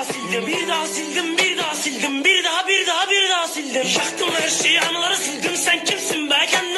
daha sildim Bir daha sildim bir daha sildim Bir daha bir daha bir daha sildim. Yaktım her şeyi anıları sildim. Sen kimsin be? Kendimi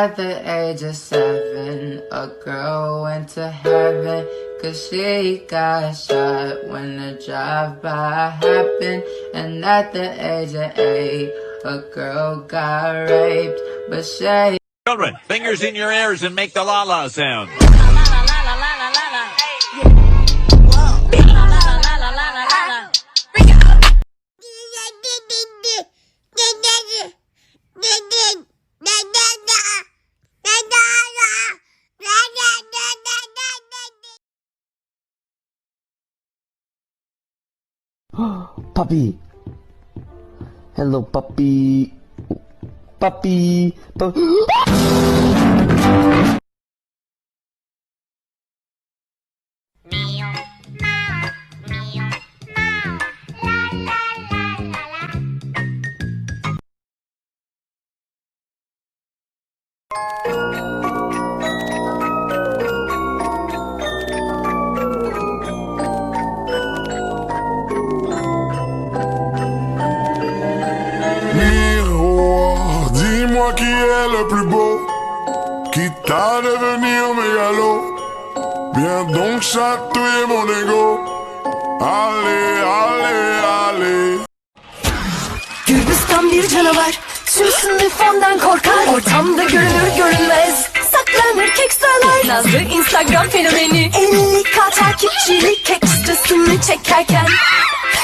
At the age of seven, a girl went to heaven. Cause she got shot when the drive-by happened. And at the age of eight, a girl got raped. But she Children, fingers in your ears and make the la la sound. puppy. Hello, puppy. Puppy. Pu- Miroir, plus beau, quitte à devenir mégalo. Viens donc chatouiller mon ego. Allez, allez, allez. Gürbüzkan bir canavar Tüm sınıf ondan korkar Ortamda görünür görünmez Saklanır kekstralar Nazlı Instagram fenomeni 50k takipçilik ekstrasını çekerken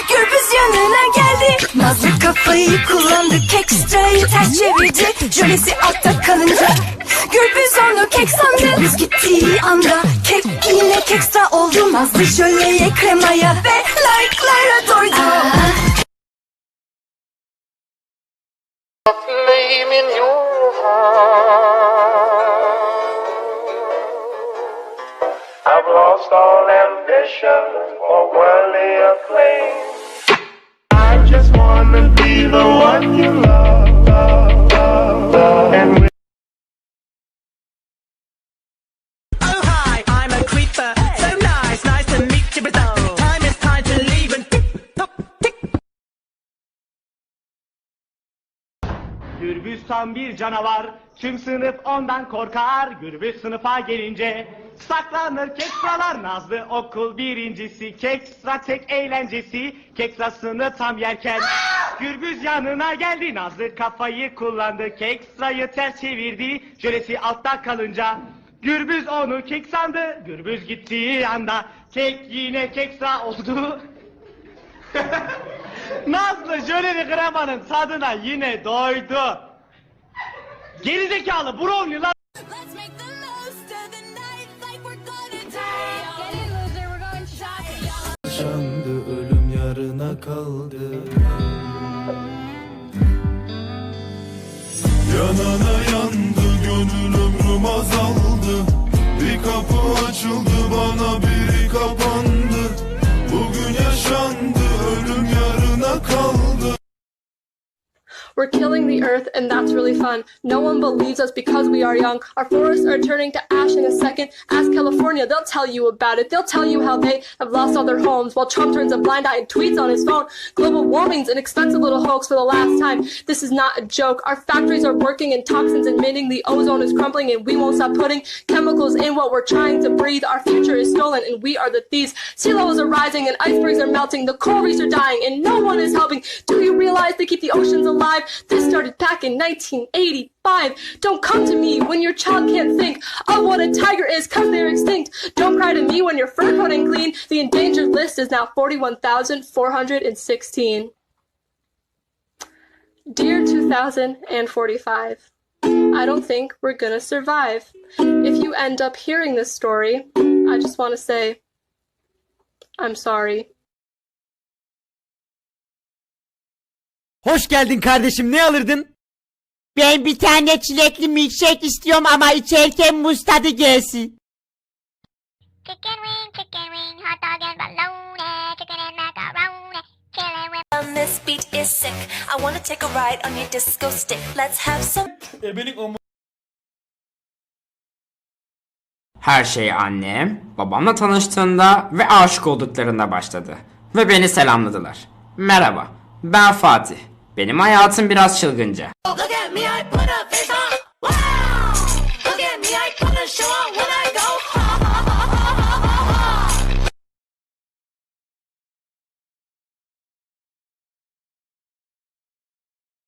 Gürbüz yanına geldi. Nazlı kafayı kullandı Kekstrayı ters çevirdi. Jölesi altta kalınca. Gürbüz onu kek sandı. Gürbüz gittiği anda Kek yine kekstra oldu. Nazlı jöleye kremaya Ve like'lara doydu. Heart. I've lost all ambition Gürbüz tam bir canavar, tüm sınıf ondan korkar. Gürbüz sınıfa gelince saklanır kekralar. Nazlı okul birincisi, kekstra tek eğlencesi. Keksasını tam yerken Gürbüz yanına geldi. Nazlı kafayı kullandı, kekstrayı ters çevirdi. Jölesi altta kalınca Gürbüz onu kek sandı. Gürbüz gittiği anda kek yine kekstra oldu. Nazlı jöleli kremanın tadına yine doydu. Gerizekalı brownie lan. Yaşandı ölüm yarına kaldı. Yanana yandı gönül ömrüm azaldı. Bir kapı açıldı We're killing the earth, and that's really fun. No one believes us because we are young. Our forests are turning to ash in a second. Ask California, they'll tell you about it. They'll tell you how they have lost all their homes while Trump turns a blind eye and tweets on his phone. Global warming's an expensive little hoax for the last time. This is not a joke. Our factories are working and toxins emitting. The ozone is crumbling, and we won't stop putting chemicals in what we're trying to breathe. Our future is stolen, and we are the thieves. Sea levels are rising, and icebergs are melting. The coral reefs are dying, and no one is helping. Do you realize they keep the oceans alive? This started back in 1985. Don't come to me when your child can't think of what a tiger is because they're extinct. Don't cry to me when your fur coat ain't clean. The endangered list is now 41,416. Dear 2045, I don't think we're gonna survive. If you end up hearing this story, I just want to say, I'm sorry. Hoş geldin kardeşim ne alırdın? Ben bir tane çilekli milkshake istiyorum ama içerken muz tadı gelsin. Chicken wing, chicken wing, hot dog and bologna, chicken and macaroni, chili with. This beat is sick. I wanna take a ride on your disco stick. Let's have some. Her şey annem, babamla tanıştığında ve aşık olduklarında başladı. Ve beni selamladılar. Merhaba, ben Fatih. Benim hayatım biraz çılgınca. Look at me, I put a face on. Wow! Look at me, I put